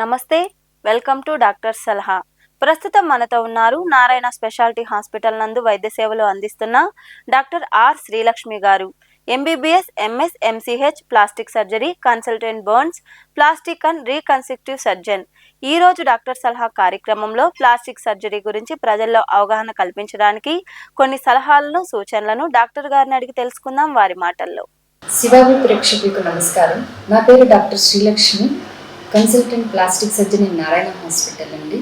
నమస్తే welcome to doctor సలహా. ప్రస్తుతం మనతో ఉన్నారు నారాయణ స్పెషాలిటీ హాస్పిటల్ నందు వైద్య సేవలు అందిస్తున్న డాక్టర్ ఆర్ శ్రీలక్ష్మి గారు. MBBS MS MCH plastic surgery consultant burns plastic and reconstructive surgeon. ఈ రోజు డాక్టర్ సలహా కార్యక్రమంలో ప్లాస్టిక్ సర్జరీ గురించి ప్రజల్లో అవగాహన కల్పించడానికి కొన్ని సలహాలను సూచనలను డాక్టర్ గారిని అడిగి తెలుసుకుందాం వారి మాటల్లో. శివావి ప్రేక్షకులకు నమస్కారం. నా పేరు doctor Srilakshmi. Consultant plastic surgery Narayana hospital అండి.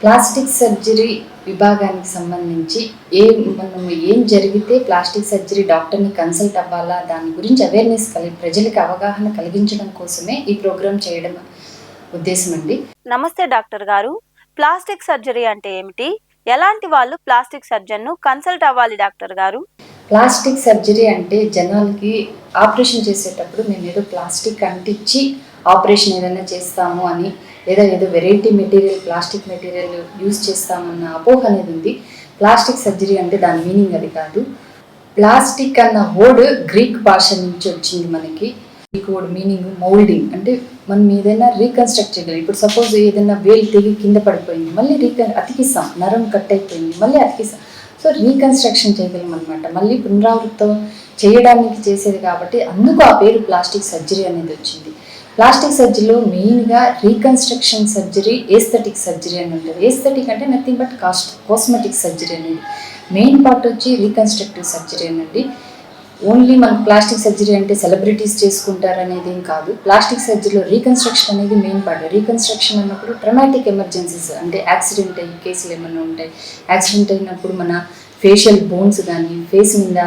ప్లాస్టిక్ సర్జరీ విభాగానికి సంబంధించి ఏ మనం ఏం జరిగితే ప్లాస్టిక్ సర్జరీ డాక్టర్ని కన్సల్ట్ అవ్వాలా దాని గురించి అవేర్నెస్ కలిగి ప్రజలకు అవగాహన కలిగించడం కోసమే ఈ ప్రోగ్రాం చేయడం ఉద్దేశం అండి. నమస్తే డాక్టర్ గారు. ప్లాస్టిక్ సర్జరీ అంటే ఏమిటి? ఎలాంటి వాళ్ళు ప్లాస్టిక్ సర్జన్ను కన్సల్ట్ అవ్వాలి డాక్టర్ గారు? ప్లాస్టిక్ సర్జరీ అంటే జనాలకి ఆపరేషన్ చేసేటప్పుడు మేము ఏదో ప్లాస్టిక్ అంటించి ఆపరేషన్ ఏదైనా చేస్తాము అని లేదా ఏదో variety material plastic material use చేస్తామన్న అపోహ అనేది ఉంది. ప్లాస్టిక్ సర్జరీ అంటే దాని మీనింగ్ అది కాదు. ప్లాస్టిక్ అన్న వర్డ్ గ్రీక్ భాష నుంచి వచ్చింది మనకి. గ్రీక్ వర్డ్ మీనింగ్ మౌల్డింగ్ అంటే మనం ఏదైనా రీకన్స్ట్రక్ట్ చేయగలం ఇప్పుడు సపోజ్ ఏదైనా వేలు తెగి కింద పడిపోయింది. మళ్ళీ రీకన్ అతికిస్తాం. నరం కట్ అయిపోయింది. మళ్ళీ అతికిస్తాం. సో రీకన్స్ట్రక్షన్ చేయగలం అనమాట మళ్ళీ పునరావృతం చేయడానికి చేసేది కాబట్టి అందుకు ఆ పేరు ప్లాస్టిక్ సర్జరీ అనేది వచ్చింది. ప్లాస్టిక్ సర్జరీలో మెయిన్గా రీకన్స్ట్రక్షన్ సర్జరీ ఏస్థెటిక్ సర్జరీ అని ఉంటుంది. ఏస్థెటిక్ అంటే nothing but cost cosmetic surgery అనేది మెయిన్ పార్ట్ వచ్చి రీకన్స్ట్రక్టివ్ సర్జరీ అనండి ఓన్లీ మనకు ప్లాస్టిక్ సర్జరీ అంటే సెలబ్రిటీస్ చేసుకుంటారు అనేది ఏం కాదు. ప్లాస్టిక్ సర్జరీలో రీకన్స్ట్రక్షన్ అనేది మెయిన్ పార్ట్. రీకన్స్ట్రక్షన్ అన్నప్పుడు ట్రమాటిక్ ఎమర్జెన్సీస్ అంటే యాక్సిడెంట్ అయ్యి కేసులు ఏమైనా ఉంటాయి. యాక్సిడెంట్ అయినప్పుడు మన ఫేషియల్ బోన్స్ కానీ ఫేస్ మీద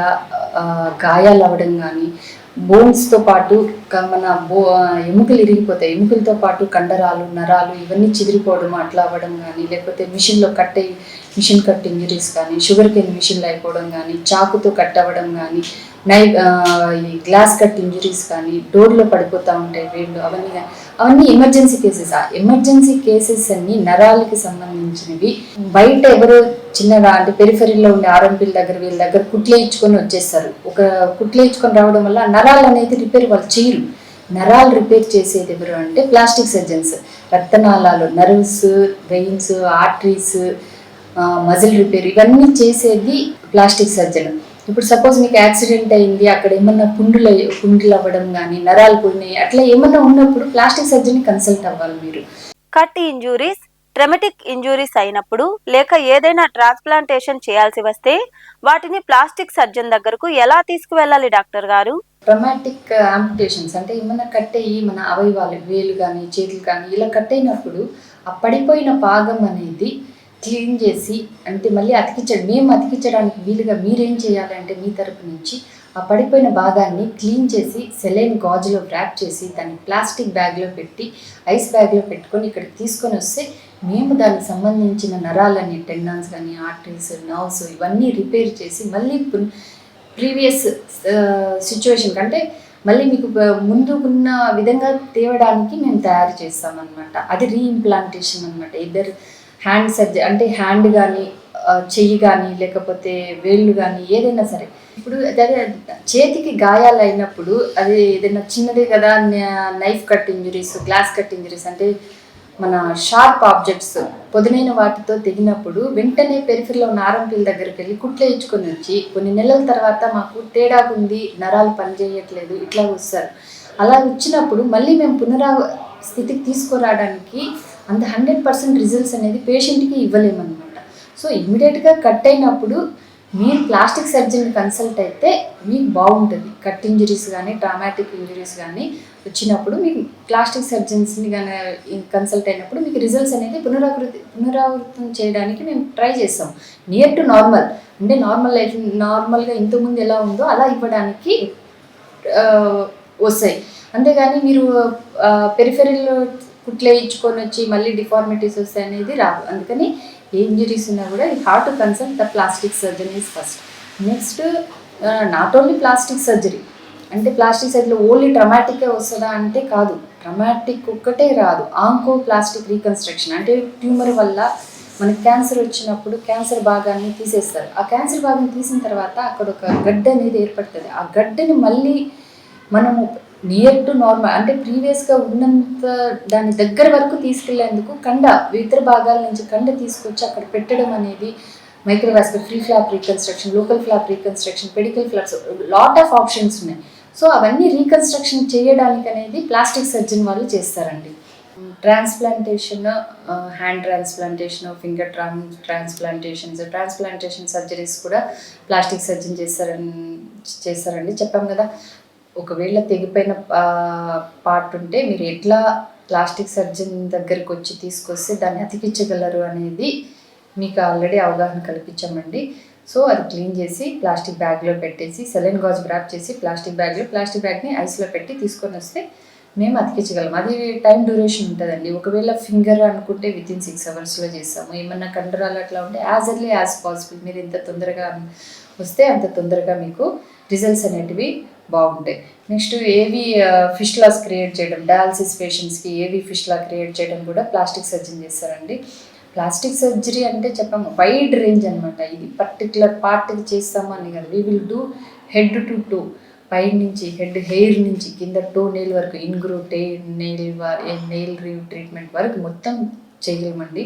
గాయాలు అవ్వడం కానీ బోన్స్తో పాటు మన బో ఎముకలు ఇరిగిపోతాయి. ఎముకలతో పాటు కండరాలు నరాలు ఇవన్నీ చిదిరిపోవడం అట్లా అవ్వడం కానీ లేకపోతే మిషన్లో కట్ అయ్యి మిషన్ కట్ ఇంజరీస్ కానీ షుగర్ కేన్ మిషన్లో అయిపోవడం కానీ చాకుతో కట్ అవ్వడం కానీ నై ఈ గ్లాస్ కట్ ఇంజరీస్ కానీ డోర్లో పడిపోతూ ఉంటాయి వేళ్ళు అవన్నీ అవన్నీ ఎమర్జెన్సీ కేసెస్ ఆ ఎమర్జెన్సీ కేసెస్ అన్ని నరాలకి సంబంధించినవి. బయట ఎవరో చిన్నగా అంటే పెరిఫరీలో ఉండే ఆర్ఎంపీల దగ్గర వీళ్ళ దగ్గర కుట్లేయించుకొని వచ్చేస్తారు. ఒక కుట్లేయించుకొని రావడం వల్ల నరాలు అనేది రిపేర్ వాళ్ళు చేయరు. నరాలు రిపేర్ చేసేది ఎవరు అంటే ప్లాస్టిక్ సర్జన్స్ రక్తనాళాలు nerves veins arteries muscle repair ఇవన్నీ చేసేది ప్లాస్టిక్ సర్జన్ ఇప్పుడు సపోజ్ మీకు యాక్సిడెంట్ అయింది అక్కడ ఏమన్నా పుండులు అయ్యి- పుండులు అవ్వడం కానీ నరాలు పోయినాయి అట్లా ఏమన్నా ఉన్నప్పుడు ప్లాస్టిక్ సర్జన్ కన్సల్ట్ అవ్వాలి మీరు. కట్ ఇంజురీస్ ట్రెమటిక్ ఇంజూరీస్ అయినప్పుడు లేక ఏదైనా ట్రాన్స్ప్లాంటేషన్ చేయాల్సి వస్తే వాటిని ప్లాస్టిక్ సర్జన్ దగ్గరకు ఎలా తీసుకువెళ్ళాలి డాక్టర్ గారు? ట్రమాటిక్ ఆంపిటేషన్స్ అంటే ఏమైనా కట్ అయ్యి మన అవయవాలు వేలు కానీ చేతులు కానీ ఇలా కట్ అయినప్పుడు ఆ పడిపోయిన భాగం అనేది క్లీన్ చేసి అంటే మళ్ళీ అతికించడం మేము అతికించడానికి వీలుగా మీరేం చేయాలంటే మీ తరపు నుంచి ఆ పడిపోయిన భాగాన్ని క్లీన్ చేసి సెలైన్ గాజులో ర్యాప్ చేసి దాన్ని ప్లాస్టిక్ బ్యాగ్లో పెట్టి ఐస్ బ్యాగ్లో పెట్టుకొని ఇక్కడికి తీసుకొని వస్తే మేము దానికి సంబంధించిన నరాలని టెండాన్స్ కానీ ఆర్టరీస్ నర్వ్స్ ఇవన్నీ రిపేర్ చేసి మళ్ళీ ప్రీవియస్ సిచ్యువేషన్ కంటే మళ్ళీ మీకు ముందుకున్న విధంగా తేవడానికి మేము తయారు చేస్తామన్నమాట. అది రీఇంప్లాంటేషన్ అనమాట ఇద్దరు హ్యాండ్ సర్జరీ అంటే హ్యాండ్ కానీ చెయ్యి కానీ లేకపోతే వేళ్ళు కానీ ఏదైనా సరే. ఇప్పుడు అదే చేతికి గాయాలు అయినప్పుడు అది ఏదైనా చిన్నదే కదా knife cut injuries glass cut injuries అంటే మన షార్ప్ ఆబ్జెక్ట్స్ పొదునైన వాటితో తెగినప్పుడు వెంటనే పెరిఫిల్లో ఉన్న ఆర్ఎంపీల దగ్గరికి వెళ్ళి కుట్లు వేయించుకొని వచ్చి కొన్ని నెలల తర్వాత మాకు తేడాకుంది నరాలు పనిచేయట్లేదు ఇట్లా వస్తారు. అలా వచ్చినప్పుడు మళ్ళీ మేము పునరా స్థితికి తీసుకురావడానికి అంత హండ్రెడ్ పర్సెంట్ రిజల్ట్స్ అనేది పేషెంట్కి ఇవ్వలేమన్నమాట. సో ఇమ్మీడియట్గా కట్ అయినప్పుడు మీరు ప్లాస్టిక్ సర్జన్ కన్సల్ట్ అయితే మీకు బాగుంటుంది. కట్ ఇంజరీస్ కానీ ట్రామాటిక్ ఇంజరీస్ కానీ వచ్చినప్పుడు మీకు ప్లాస్టిక్ సర్జన్స్ని కానీ కన్సల్ట్ అయినప్పుడు మీకు రిజల్ట్స్ అనేది పునరావృతి పునరావృతం చేయడానికి మేము ట్రై చేస్తాం. Near to normal. అంటే నార్మల్ లైఫ్ నార్మల్గా ఇంతకుముందు ఎలా ఉందో అలా ఇవ్వడానికి వస్తాయి. అంతేగాని మీరు పెరిఫెరీలో కుట్లేయించుకొని వచ్చి మళ్ళీ డిఫార్మిటీస్ వస్తాయి అనేది రాదు. అందుకని ఏ ఇంజరీస్ ఉన్నా కూడా ఈ heart to consult the plastic surgery is first next not only plastic surgery అంటే ప్లాస్టిక్ సర్జరీలో ఓన్లీ ట్రమాటికే వస్తుందా అంటే కాదు. ట్రమాటిక్ ఒక్కటే రాదు. ఆంకో ప్లాస్టిక్ రీకన్స్ట్రక్షన్ అంటే ట్యూమర్ వల్ల మనకి క్యాన్సర్ వచ్చినప్పుడు క్యాన్సర్ భాగాన్ని తీసేస్తారు. ఆ క్యాన్సర్ భాగం తీసిన తర్వాత అక్కడ ఒక గడ్డ అనేది ఏర్పడుతుంది. ఆ గడ్డని మళ్ళీ మనము నియర్ టు నార్మల్ అంటే ప్రీవియస్గా ఉన్నంత దాని దగ్గర వరకు తీసుకెళ్ళేందుకు కండ ఇతర భాగాల నుంచి కండ తీసుకొచ్చి అక్కడ పెట్టడం అనేది microvascular free flap reconstruction local flap reconstruction pedicle flaps lot of options ఉన్నాయి. సో అవన్నీ రీకన్స్ట్రక్షన్ చేయడానికి అనేది ప్లాస్టిక్ సర్జన్ వాళ్ళు చేస్తారండి. Transplantation hand transplantation finger Tron transplantations transplantation surgeries కూడా ప్లాస్టిక్ సర్జన్ చేస్తారని చేస్తారండి. చెప్పాం కదా. ఒకవేళ తెగిపోయిన పార్ట్ ఉంటే మీరు ఎట్లా ప్లాస్టిక్ సర్జన్ దగ్గరికి వచ్చి తీసుకొస్తే దాన్ని అతికించగలరు అనేది మీకు ఆల్రెడీ అవగాహన కల్పించామండి. సో అది క్లీన్ చేసి ప్లాస్టిక్ బ్యాగ్లో పెట్టేసి సెలైన్ గాజ్ ర్యాప్ చేసి ప్లాస్టిక్ బ్యాగ్లో ప్లాస్టిక్ బ్యాగ్ని ఐస్లో పెట్టి తీసుకొని వస్తే మేము అతికించగలం. అది టైం డ్యూరేషన్ ఉంటుందండి. ఒకవేళ ఫింగర్ అనుకుంటే విత్ ఇన్ సిక్స్ అవర్స్లో చేస్తాము. ఏమన్నా కండరాలు అట్లా ఉంటే యాజ్ ఎర్లీ యాజ్ పాసిబుల్ మీరు ఎంత తొందరగా వస్తే అంత తొందరగా మీకు రిజల్ట్స్ అనేటివి బాగుంటాయి. నెక్స్ట్ ఏవి ఫిష్ లాస్ క్రియేట్ చేయడం డయాలసిస్ పేషెంట్స్కి ఏవి ఫిష్ లా క్రియేట్ చేయడం కూడా ప్లాస్టిక్ సర్జన్ చేస్తారండి. ప్లాస్టిక్ సర్జరీ అంటే చెప్పాము వైడ్ రేంజ్ అనమాట ఇది పర్టికులర్ పార్ట్ చేస్తాము అని కాదు. We will do head to to పై నుంచి హెడ్ హెయిర్ నుంచి కింద టో నెయిల్ వరకు ఇన్గ్రూ టే నెయిల్ నెయిల్ రివ్ ట్రీట్మెంట్ వరకు మొత్తం చేయగలమండి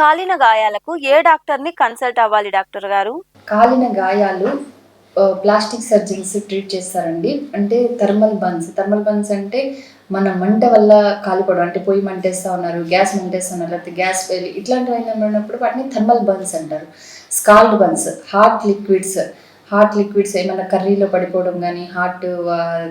కాలిన గాయాలకు ఏ డాక్టర్ని కన్సల్ట్ అవ్వాలి డాక్టర్ గారు? కాలిన గాయాలు ప్లాస్టిక్ సర్జరీస్ ట్రీట్ చేస్తారండి. అంటే థర్మల్ బన్స్ థర్మల్ బన్స్ అంటే మన మంట వల్ల కాలిపోవడం అంటే పొయ్యి మంటేస్తా ఉన్నారు గ్యాస్ మంటేస్తా ఉన్నారు లేకపోతే గ్యాస్ ఫెయిల్ ఇట్లాంటివి ఉన్నప్పుడు వాటిని థర్మల్ బన్స్ అంటారు. Scald burns hot liquids hot liquids ఏమైనా కర్రీలో పడిపోవడం కానీ హాట్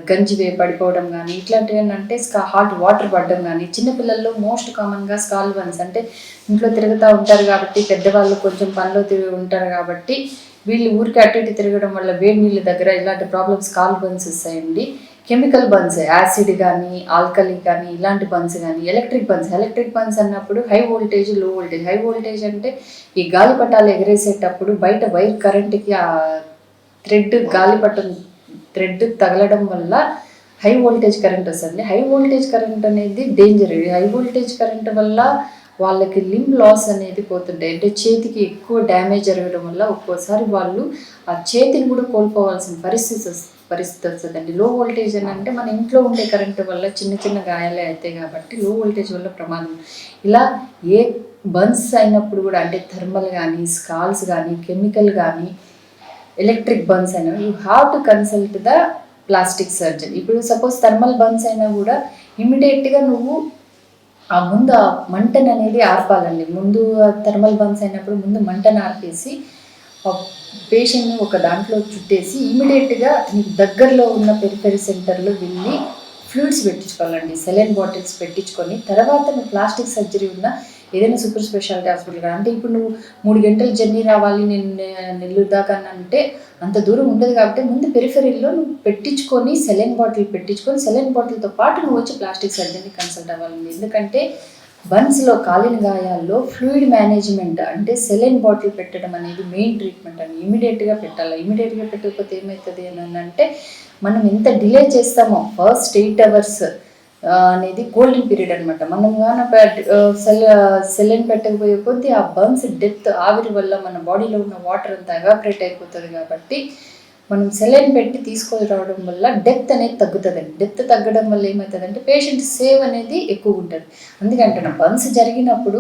గంజి వే పడిపోవడం కానీ ఇట్లాంటివి ఏంటంటే స్కా హాట్ వాటర్ పడడం కానీ చిన్నపిల్లల్లో మోస్ట్ కామన్గా స్కాల్ బన్స్ అంటే ఇంట్లో తిరుగుతూ ఉంటారు కాబట్టి పెద్దవాళ్ళు కొంచెం పనిలో తిరిగి ఉంటారు కాబట్టి వీళ్ళు ఊరికి అటు ఇటు తిరగడం వల్ల వేడి నీళ్ళ దగ్గర ఇలాంటి ప్రాబ్లమ్స్ కాల్ బన్స్ వస్తాయండి. కెమికల్ బన్స్ యాసిడ్ కానీ ఆల్కలీ కానీ ఇలాంటి బన్స్ కానీ ఎలక్ట్రిక్ బన్స్ ఎలక్ట్రిక్ బన్స్ అన్నప్పుడు హై వోల్టేజ్లో వోల్టేజ్ హై వోల్టేజ్ అంటే ఈ గాలిపటాలు ఎగరేసేటప్పుడు బయట వైర్ కరెంట్కి ఆ థ్రెడ్ గాలిపటం థ్రెడ్ తగలడం వల్ల హై వోల్టేజ్ కరెంట్ వస్తుంది. హై వోల్టేజ్ కరెంట్ అనేది డేంజర్ హై వోల్టేజ్ కరెంట్ వల్ల వాళ్ళకి లింబ్ లాస్ అనేది పోతుంటాయి. అంటే చేతికి ఎక్కువ డ్యామేజ్ జరగడం వల్ల ఒక్కోసారి వాళ్ళు ఆ చేతిని కూడా కోల్పోవాల్సిన పరిస్థితి పరిస్థితి వస్తుందండి. లో వోల్టేజ్ అని అంటే మన ఇంట్లో ఉండే కరెంటు వల్ల చిన్న చిన్న గాయాలే అవుతాయి కాబట్టి లో వోల్టేజ్ వల్ల ప్రమాదం. ఇలా ఏ బన్స్ అయినప్పుడు కూడా అంటే థర్మల్ కానీ స్కాల్స్ కానీ కెమికల్ కానీ ఎలక్ట్రిక్ బన్స్ అయినా you have to consult the plastic surgeon ఇప్పుడు సపోజ్ థర్మల్ బన్స్ అయినా కూడా ఇమీడియట్గా నువ్వు ఆ ముందు ఆ మంటను అనేది ఆర్పాలండి. ముందు థర్మల్ బర్న్స్ అయినప్పుడు ముందు మంటను ఆర్పేసి ఆ పేషెంట్ని ఒక దాంట్లో చుట్టేసి ఇమీడియట్గా నీకు దగ్గరలో ఉన్న పెరిఫెరీ సెంటర్లో వెళ్ళి ఫ్లూయిడ్స్ పెట్టించుకోవాలండి. సెలైన్ బాటిల్స్ పెట్టించుకొని తర్వాత నువ్వు ప్లాస్టిక్ సర్జరీ ఉన్న ఏదైనా సూపర్ స్పెషాలిటీ హాస్పిటల్ కానీ అంటే ఇప్పుడు నువ్వు మూడు గంటలు జర్నీ రావాలి నేను నెల్లూరు దాకా అంటే అంత దూరం ఉండదు కాబట్టి ముందు పెరిఫెరీలో నువ్వు పెట్టించుకొని సెలైన్ బాటిల్ పెట్టించుకొని సెలైన్ బాటిల్తో పాటు నువ్వు వచ్చి ప్లాస్టిక్ సర్జరీని కన్సల్ట్ అవ్వాలండి. ఎందుకంటే బన్స్లో కాలిన గాయాల్లో ఫ్లూయిడ్ మేనేజ్మెంట్ అంటే సెలైన్ బాటిల్ పెట్టడం అనేది మెయిన్ ట్రీట్మెంట్ అని ఇమీడియట్గా పెట్టాలి? ఇమీడియట్గా పెట్టకపోతే ఏమవుతుంది అని అంటే మనం ఎంత డిలే చేస్తామో ఫస్ట్ ఎయిట్ అవర్స్ అనేది గోల్డెన్ పీరియడ్ అనమాట మనం కానీ సెల్ సెలైన్ పెట్టకపోయే కొద్దీ ఆ బర్న్స్ డెప్త్ ఆవిరి వల్ల మన బాడీలో ఉన్న వాటర్ అంతా ఎవాపరేట్ అయిపోతుంది కాబట్టి మనం సెలైన్ పెట్టి తీసుకొని రావడం వల్ల డెప్త్ అనేది తగ్గుతుందండి. డెప్త్ తగ్గడం వల్ల ఏమవుతుందంటే పేషెంట్ సేవ్ అనేది ఎక్కువ ఉంటుంది. అందుకంటున్నా బన్స్ జరిగినప్పుడు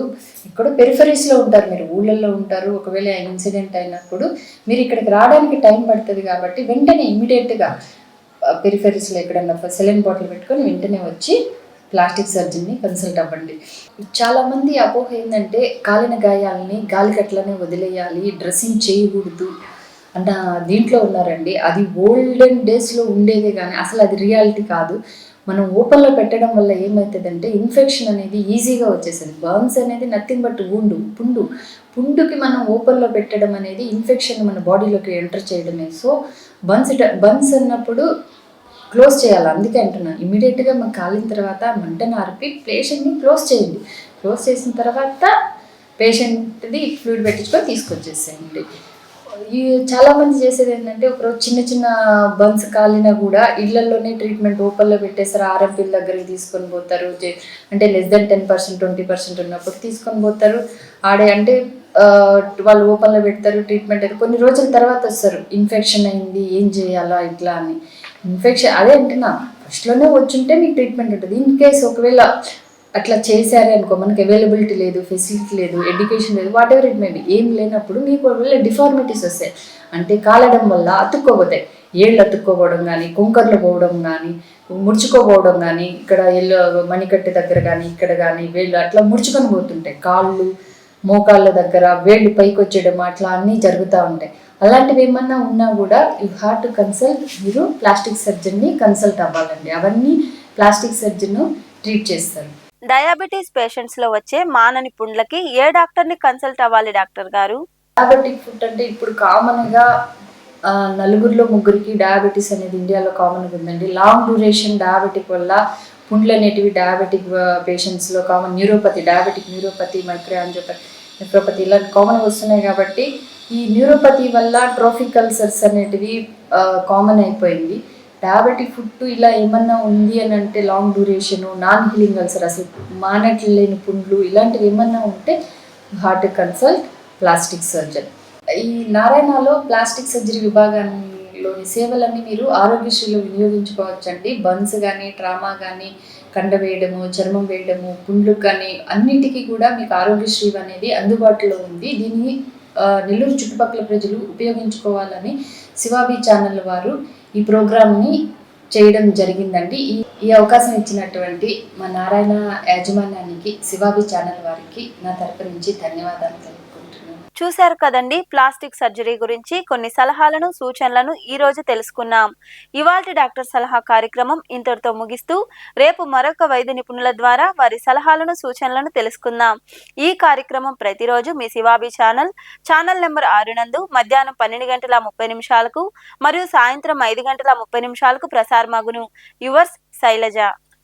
ఇక్కడ పెరిఫరీస్లో ఉంటారు మీరు ఊళ్ళల్లో ఉంటారు. ఒకవేళ ఇన్సిడెంట్ అయినప్పుడు మీరు ఇక్కడికి రావడానికి టైం పడుతుంది కాబట్టి వెంటనే ఇమీడియట్గా పెరిఫెరీస్లో ఎక్కడన్నా సెలైన్ బాటిల్ పెట్టుకొని వెంటనే వచ్చి ప్లాస్టిక్ సర్జన్ని కన్సల్ట్ అవ్వండి. చాలామంది అపోహ ఏంటంటే కాలిన గాయాలని గాలికట్లనే వదిలేయాలి డ్రెస్సింగ్ చేయకూడదు అన్న దీంట్లో ఉన్నారండి. అది ఓల్డెన్ డేస్లో ఉండేదే కానీ అసలు అది రియాలిటీ కాదు. మనం ఓపెన్లో పెట్టడం వల్ల ఏమవుతుందంటే ఇన్ఫెక్షన్ అనేది ఈజీగా వచ్చేసింది బర్న్స్ అనేది నథింగ్ బట్ ఉండు పుండు. పుండుకి మనం ఓపెన్లో పెట్టడం అనేది ఇన్ఫెక్షన్ మన బాడీలోకి ఎంటర్ చేయడమే. సో బన్స్ బన్స్ అన్నప్పుడు క్లోజ్ చేయాలి. అందుకే అంటున్నాను ఇమీడియట్గా మనం కాలిన తర్వాత మంటను ఆర్పి పేషెంట్ని క్లోజ్ చేయండి. క్లోజ్ చేసిన తర్వాత పేషెంట్ది ఫ్లూయిడ్ పెట్టించుకొని తీసుకొచ్చేసేయండి. ఈ చాలామంది చేసేది ఏంటంటే ఒకరోజు చిన్న చిన్న బన్స్ కాలినా కూడా ఇళ్ళలోనే ట్రీట్మెంట్ ఓపెన్లో పెట్టేస్తారు. ఆర్ఎంపీల దగ్గరికి తీసుకొని పోతారు. అంటే less than ten percent twenty percent ఉన్నప్పుడు తీసుకొని పోతారు. ఆడే అంటే వాళ్ళు ఓపెన్లో పెడతారు ట్రీట్మెంట్ కొన్ని రోజుల తర్వాత వస్తారు. ఇన్ఫెక్షన్ అయింది ఏం చేయాలా ఇట్లా అని. ఇన్ఫెక్షన్ అదే అంటున్నా. ఫస్ట్లోనే వచ్చుంటే మీకు ట్రీట్మెంట్ ఉంటుంది. ఇన్ కేస్ ఒకవేళ అట్లా చేశారే అనుకో మనకి అవైలబిలిటీ లేదు ఫెసిలిటీ లేదు ఎడ్యుకేషన్ లేదు whatever it may be ఏం లేనప్పుడు మీకు ఒకవేళ డిఫార్మిటీస్ వస్తాయి. అంటే కాలడం వల్ల అతుక్కోపోతాయి ఏళ్ళు అతుక్కోపోవడం కానీ కుంకర్లు పోవడం కానీ ముడుచుకోపోవడం కానీ ఇక్కడ ఎల్లో మణికట్టు దగ్గర కానీ ఇక్కడ కానీ వేళ్ళు అట్లా ముడుచుకొని పోతుంటాయి. కాళ్ళు మోకాళ్ళ దగ్గర వేళ్ళు పైకి వచ్చేయడం అట్లా అన్నీ జరుగుతూ ఉంటాయి. అలాంటివి ఏమన్నా ఉన్నా కూడా యూ హ్యావ్ టు కన్సల్ట్ మీరు ప్లాస్టిక్ సర్జన్ని కన్సల్ట్ అవ్వాలండి. అవన్నీ ప్లాస్టిక్ సర్జన్ ట్రీట్ చేస్తారు. డయాబెటీస్ పేషెంట్స్లో వచ్చే మానని పుండ్లకి ఏ డాక్టర్ని కన్సల్ట్ అవ్వాలి డాక్టర్ గారు? డయాబెటిక్ ఫుడ్ అంటే ఇప్పుడు కామన్గా నలుగురిలో ముగ్గురికి డయాబెటీస్ అనేది ఇండియాలో కామన్గా ఉందండి. లాంగ్ డ్యూరేషన్ డయాబెటిక్ వల్ల పుండ్లు అనేటివి diabetic పేషెంట్స్లో common neuropathy diabetic neuropathy micro nephropathy ఇలా కామన్గా వస్తున్నాయి కాబట్టి ఈ న్యూరోపతి వల్ల ట్రోఫిక్ అల్సర్స్ అనేటివి కామన్ అయిపోయింది. డయాబెటిక్ ఫుడ్ ఇలా ఏమన్నా ఉంది అని అంటే long duration non healing ulcer అసలు మానట్లేని పుండ్లు ఇలాంటివి ఏమన్నా ఉంటే హార్ట్ కన్సల్ట్ ప్లాస్టిక్ సర్జన్ ఈ నారాయణలో ప్లాస్టిక్ సర్జరీ విభాగాన్ని విభాగంలోని సేవలన్నీ మీరు ఆరోగ్యశ్రీలో వినియోగించుకోవచ్చండి. బన్స్ కానీ ట్రామా కానీ కండ వేయడము చర్మం వేయడము పుండ్లు కానీ అన్నిటికీ కూడా మీకు ఆరోగ్యశ్రీ అనేది అందుబాటులో ఉంది. దీన్ని నెల్లూరు చుట్టుపక్కల ప్రజలు ఉపయోగించుకోవాలని శివాబీ ఛానల్ వారు ఈ ప్రోగ్రామ్ని చేయడం జరిగిందండి. ఈ ఈ అవకాశం ఇచ్చినటువంటి మా నారాయణ యాజమాన్యానికి శివాబి ఛానల్ వారికి నా తరపు నుంచి ధన్యవాదాలు తెలుపుకుంటున్నాను చూశారు కదండి ప్లాస్టిక్ సర్జరీ గురించి. కొన్ని సలహాలను సూచనలను ఈ రోజు తెలుసుకున్నాం. ఇవాల్టి డాక్టర్ సలహా కార్యక్రమం ఇంతటితో ముగిస్తూ రేపు మరొక వైద్య నిపుణుల ద్వారా వారి సలహాలను సూచనలను తెలుసుకుందాం. ఈ కార్యక్రమం ప్రతిరోజు మీ శివాబి ఛానల్ ఛానల్ నెంబర్ ఆరు నందు మధ్యాహ్నం పన్నెండు గంటల ముప్పై నిమిషాలకు మరియు సాయంత్రం ఐదు గంటల ముప్పై నిమిషాలకు ప్రసారమగును యువర్స్ శైలజ.